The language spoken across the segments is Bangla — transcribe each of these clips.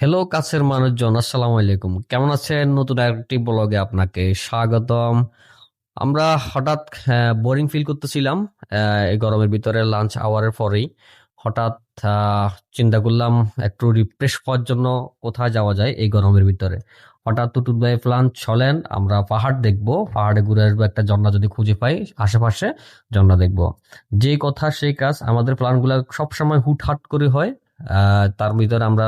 হ্যালো কাছের মানুষজন, আসসালামু আলাইকুম। কেমন আছেন? নতুন একটি ব্লগে আপনাকে স্বাগতম। আমরা হঠাৎ বোরিং ফিল করতেছিলাম এই গরমের ভিতরে লাঞ্চ আওয়ারের পরেই। হঠাৎ চিন্তা করলাম একটু রিফ্রেশ হওয়ার জন্য কোথায় যাওয়া যায় এই গরমের ভিতরে। হঠাৎ টুটুল ভাই প্ল্যান চলেন আমরা পাহাড় দেখব, পাহাড়ে ঘুরে আসব, একটা ঝর্ণা যদি খুঁজে পাই আশেপাশে, ঝর্ণা দেখব। যে কথা সেই কাজ, আমাদের প্ল্যানগুলো সবসময় হুটহাট করে হয়। তার ভিতরে আমরা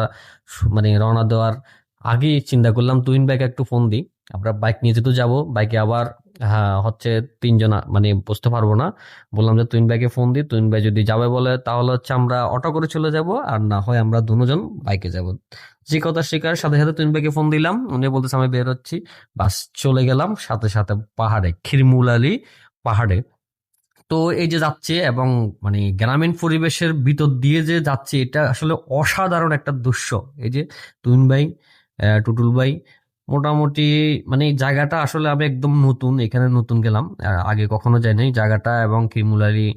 মানে রওনা দেওয়ার আগেই চিন্তা করলাম তুইন বাইক একটু ফোন দিই। আমরা বাইক নিয়ে যেহেতু যাব বাইকে আবার হ্যাঁ হচ্ছে তিনজন মানে বসতে পারব না। বললাম যে তুইন বাইকে ফোন দিই তুইন ভাই যদি যাবে বলে, তাহলে হচ্ছে আমরা অটো করে চলে যাব, আর না হয় আমরা দুজন বাইকে যাব। যে কথা শিকার, সাথে সাথে তুইন ভাইকে ফোন দিলাম, উনি বলতেছে, আমি বের হচ্ছি বাস চলে গেলাম, সাথে সাথে পাহাড়ে, খিরমুলালি পাহাড়ে। তো এই যে যাচ্ছে এবং মানে গ্রামীণ পরিবেশের ভিতর দিয়ে যে যাচ্ছে, এটা আসলে অসাধারণ একটা দৃশ্য। এই যে তুইন ভাই টুটুল ভাই মোটামুটি মানে জায়গাটা আসলে আমি একদম নতুন, এখানে নতুন গেলাম। আগে কখনো যাইনি জায়গাটা এবং কিমুলারি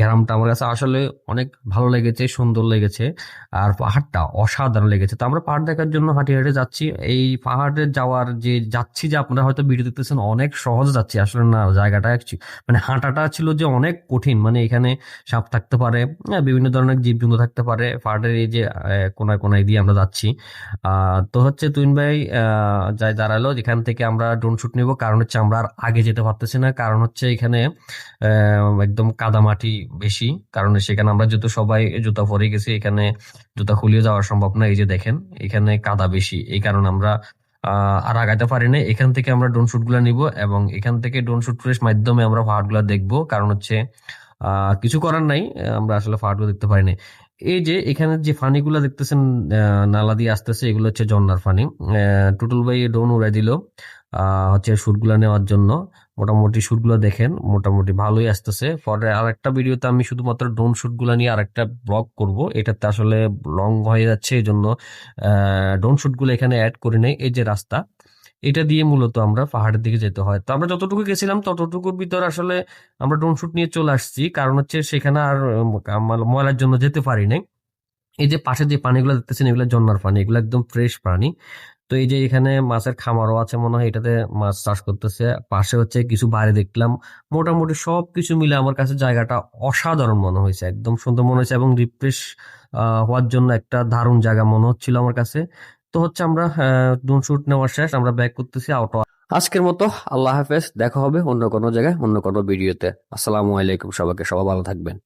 গ্রামটা আমার কাছে আসলে অনেক ভালো লেগেছে, সুন্দর লেগেছে আর পাহাড়টা অসাধারণ লেগেছে। তো আমরা পাহাড় দেখার জন্য হাঁটি হাঁটে যাচ্ছি। এই পাহাড়ে যাওয়ার যে যাচ্ছি যে আপনারা হয়তো ভিডিও দেখতেছেন, অনেক সহজ যাচ্ছি। আসলে না, জায়গাটা মানে হাঁটাটা ছিল যে অনেক কঠিন মানে এখানে সাপ থাকতে পারে বিভিন্ন ধরনের জীবজন্তু থাকতে পারে, পাহাড়ের এই যে কোনায় কোনায় দিয়ে আমরা যাচ্ছি। তো হচ্ছে তুইন ভাই যাই দাঁড়াল এখান থেকে আমরা ড্রোন শুট নিব। কারণ হচ্ছে আমরা আর আগে যেতে পারতেছি না। কারণ হচ্ছে এখানে একদম কাদামাটি বেশি। কারণ সেখানে আমরা যেহেতু সবাই জুতা পরে গেছি। এখানে জুতা খুলিয়ে যাওয়া সম্ভব না। এই যে দেখেন, এখানে কাদা বেশি। এই কারণে আমরা আর আগাতে পারি না এখান থেকে আমরা ড্রোন শুটগুলা নিব এবং এখান থেকে ড্রোন এর মাধ্যমে আমরা পাহাড়গুলা দেখব। কারণ হচ্ছে কিছু করার নাই আমরা আসলে পাহাড়গুলো দেখতে পারি না এই যে এখানে যে ফানিগুলো দেখতেছেন নালা দিয়ে আসতেছে, এগুলো হচ্ছে ঝর্ণার ফানি। টুটুল ভাই ড্রোন উড়াই দিল হচ্ছে শুটগুলো নেওয়ার জন্য। মোটামুটি শুটগুলো দেখেন, মোটামুটি ভালোই আসতেছে। পরে আর একটা ভিডিওতে আমি শুধুমাত্র ড্রোন শুটগুলো নিয়ে আরেকটা ব্লগ করব। এটাতে আসলে লং হয়ে যাচ্ছে এই জন্য ড্রোন শুটগুলো এখানে অ্যাড করে নেই। এই যে রাস্তা এটা দিয়ে মূলত আমরা পাহাড়ের দিকে যেতে হয়। তো আমরা যতটুকু গেছিলাম, ততটুকুর ভিতর আসলে আমরা ড্রোন শুট নিয়ে চলে আসছি। কারণ হচ্ছে সেখানে আর ময়লার জন্য যেতে পারি নাই। এই যে পাশে যে পানিগুলো দেখতেছেন, এগুলো জন্নার পানি, এগুলো একদম ফ্রেশ পানি। তো এই যে এখানে মাছের খামারও আছে মনে হয়, এটাতে মাছ চাষ করতেছে। পাশে হচ্ছে কিছু বাড়ি দেখলাম। মোটামুটি সব কিছু মিলে আমার কাছে জায়গাটা অসাধারণ মনে হয়েছে। একদম সুন্দর মনে হয়েছে এবং রিফ্রেশ হওয়ার জন্য একটা দারুণ জায়গা মনে হচ্ছিল আমার কাছে। তো হচ্ছে আমরা ড্রোন শুট নেওয়ার শেষ, আমরা ব্যাক করতেছি আউট আজকের মতো, আল্লাহ হাফেজ, দেখা হবে অন্য কোনো জায়গায়, অন্য কোনো ভিডিওতে আসসালামু আলাইকুম সবাইকে, সবাই ভালো থাকবেন।